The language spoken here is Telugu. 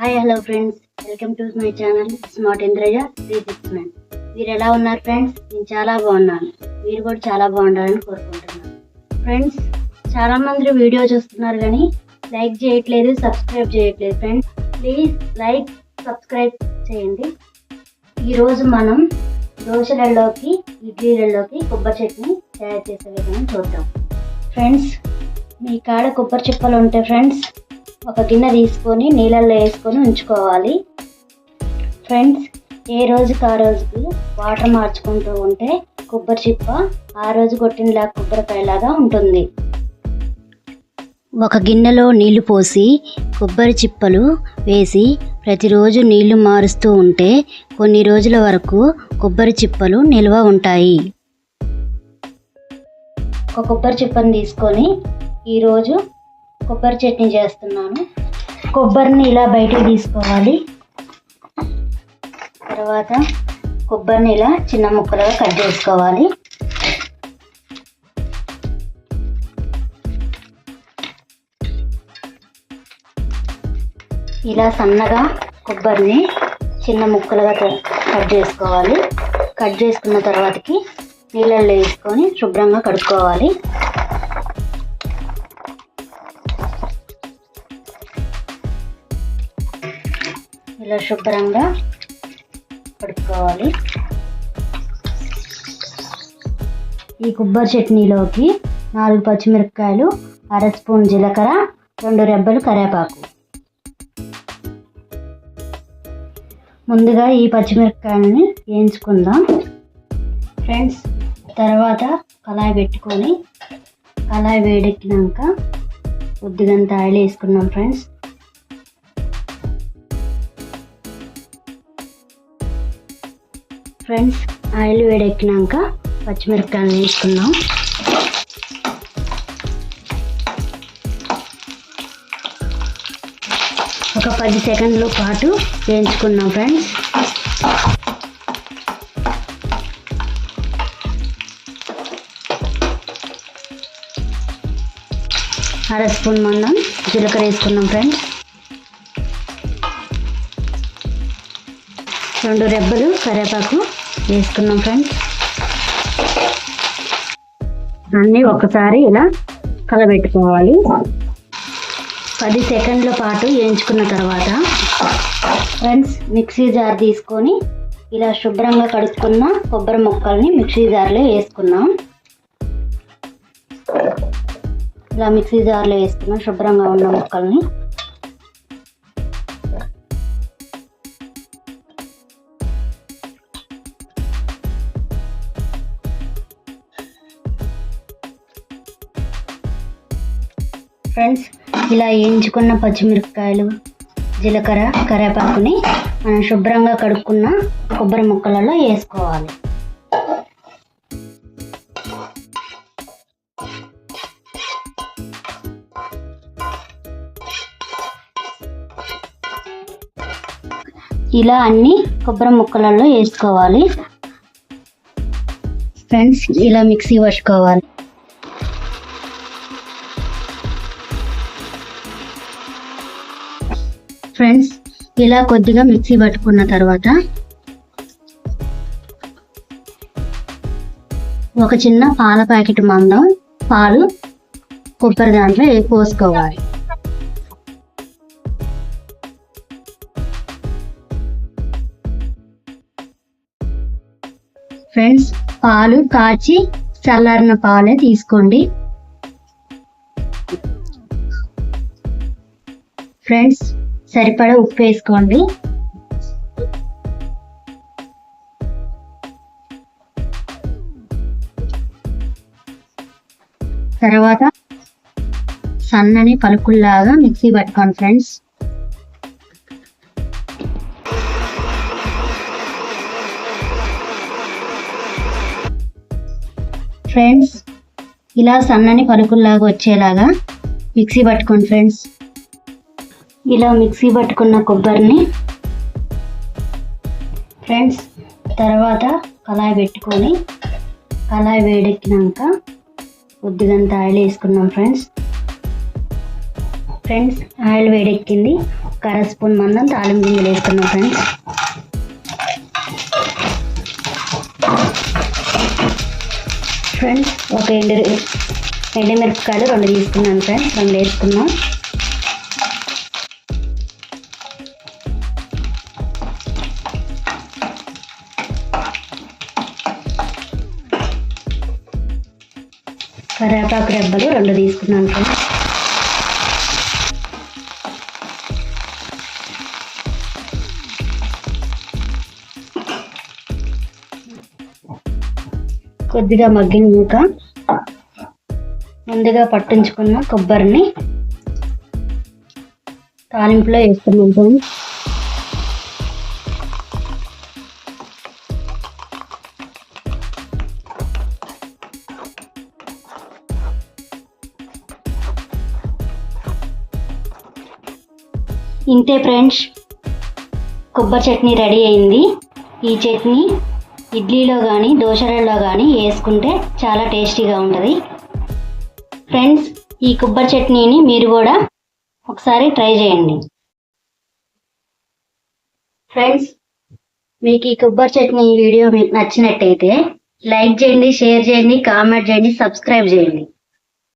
Hi hello friends welcome to my channel smart Indraja three six nine మీరు ఎలా ఉన్నారు ఫ్రెండ్స్ నేను చాలా బాగున్నాను. మీరు కూడా చాలా బాగుండాలని కోరుకుంటున్నాను. ఫ్రెండ్స్ చాలామంది వీడియో చూస్తున్నారు కానీ లైక్ చేయట్లేదు సబ్స్క్రైబ్ చేయట్లేదు ఫ్రెండ్స్ ప్లీజ్ లైక్ సబ్స్క్రైబ్ చేయండి. ఈరోజు మనం దోశలలోకి ఇడ్లీలలోకి కొబ్బరి చట్నీ తయారు చేసే విధానం చూద్దాం. ఫ్రెండ్స్ మీ కాడ కొబ్బరి చిప్పలు ఉంటే ఫ్రెండ్స్ ఒక గిన్నె తీసుకొని నీళ్ళల్లో వేసుకొని ఉంచుకోవాలి. ఫ్రెండ్స్ ఏ రోజుకి ఆ రోజుకి వాటర్ మార్చుకుంటూ ఉంటే కొబ్బరి చిప్ప ఆ రోజు కొట్టినలా కొబ్బరికాయలాగా ఉంటుంది. ఒక గిన్నెలో నీళ్ళు పోసి కొబ్బరి చిప్పలు వేసి ప్రతిరోజు నీళ్ళు మారుస్తూ ఉంటే కొన్ని రోజుల వరకు కొబ్బరి చిప్పలు నిల్వ ఉంటాయి. ఒక కొబ్బరి చిప్పను తీసుకొని ఈరోజు కొబ్బరి చట్నీ చేస్తున్నాను. కొబ్బరిని ఇలా బయటకు తీసుకోవాలి. తర్వాత కొబ్బరిని ఇలా చిన్న ముక్కలుగా కట్ చేసుకోవాలి. ఇలా సన్నగా కొబ్బరిని చిన్న ముక్కలుగా కట్ చేసుకోవాలి. కట్ చేసుకున్న తర్వాతకి నీళ్ళల్లో వేసుకొని శుభ్రంగా కడుక్కోవాలి. ఇలా శుభ్రంగా కడుక్కోవాలి. ఈ కొబ్బరి చట్నీలోకి నాలుగు పచ్చిమిరపకాయలు అర స్పూన్ జీలకర్ర రెండు రెబ్బలు కరివేపాకు. ముందుగా ఈ పచ్చిమిరపకాయలని వేయించుకుందాం. ఫ్రెండ్స్ తర్వాత కళాయి పెట్టుకొని కళాయి వేడెక్కినాక కొద్దిగంత ఆయిల్ వేసుకున్నాం ఫ్రెండ్స్. ఫ్రెండ్స్ ఆయిల్ వేడెక్కినాక పచ్చిమిరపకాయలు వేసుకున్నాం ఒక పది సెకండ్ల పాటు వేయించుకున్నాం ఫ్రెండ్స్. అర స్పూన్ మందం జీలకర్ర వేసుకున్నాం ఫ్రెండ్స్. రెండు రెబ్బలు కరివేపాకు వేసుకున్నాం ఫ్రెండ్స్. అన్నీ ఒకసారి ఇలా కలబెట్టుకోవాలి. పది సెకండ్ల పాటు వేయించుకున్న తర్వాత ఫ్రెండ్స్ మిక్సీ జార్ తీసుకొని ఇలా శుభ్రంగా కడుక్కున్న కొబ్బరి ముక్కల్ని మిక్సీ జార్లో వేసుకున్నాం. ఇలా మిక్సీ జార్లో వేసుకున్నాం శుభ్రంగా ఉన్న ముక్కల్ని ఫ్రెండ్స్ ఇలా వేయించుకున్న పచ్చిమిరపకాయలు జీలకర్ర కరివేపాకుని మనం శుభ్రంగా కడుక్కున్న కొబ్బరి ముక్కలలో వేసుకోవాలి. ఇలా అన్ని కొబ్బరి ముక్కలలో వేసుకోవాలి. ఫ్రెండ్స్ ఇలా మిక్సీ పట్టుకోవాలి. ఫ్రెండ్స్ ఇలా కొద్దిగా మిక్సీ పట్టుకున్న తర్వాత ఒక చిన్న పాల ప్యాకెట్ మందం పాలు కొబ్బరి దాంట్లో పోసుకోవాలి. ఫ్రెండ్స్ పాలు కాచి చల్లారిన పాలే తీసుకోండి. ఫ్రెండ్స్ సరిపడా ఉప్పు వేసుకోండి. తర్వాత సన్నని పలుకుల్లాగా మిక్సీ పట్టుకోండి ఫ్రెండ్స్. ఫ్రెండ్స్ ఇలా సన్నని పలుకుల్లాగా వచ్చేలాగా మిక్సీ పట్టుకోండి ఫ్రెండ్స్. ఇలా మిక్సీ పట్టుకున్న కొబ్బరిని ఫ్రెండ్స్ తర్వాత కళాయి పెట్టుకొని కళాయి వేడెక్కినాక కొద్దిగంత ఆయిల్ వేసుకున్నాం ఫ్రెండ్స్. ఫ్రెండ్స్ ఆయిల్ వేడెక్కింది. ఒక అర స్పూన్ మందం తాలింపు గింజలు వేసుకున్నాం ఫ్రెండ్స్. ఫ్రెండ్స్ ఒక ఎండు ఎండుమిరపకాయలు రెండు తీసుకున్నాను ఫ్రెండ్స్ రెండు వేసుకున్నాం. కరివేపాకు రెబ్బలు రెండు తీసుకున్నాను ఫ్రెండ్స్. కొద్దిగా మగ్గినాక ముందుగా పట్టించుకున్న కొబ్బరిని తాలింపులో వేస్తున్నాం ఫ్రెండ్స్. ఇంతే ఫ్రెండ్స్. కొబ్బరి చట్నీ రెడీ అయింది. ఈ చట్నీ ఇడ్లీలో కానీ దోశలలో కానీ వేసుకుంటే చాలా టేస్టీగా ఉంటుంది. ఫ్రెండ్స్ ఈ కొబ్బరి చట్నీని మీరు కూడా ఒకసారి ట్రై చేయండి. ఫ్రెండ్స్ మీకు ఈ కొబ్బరి చట్నీ వీడియో మీకు నచ్చినట్టయితే లైక్ చేయండి షేర్ చేయండి కామెంట్ చేయండి సబ్స్క్రైబ్ చేయండి.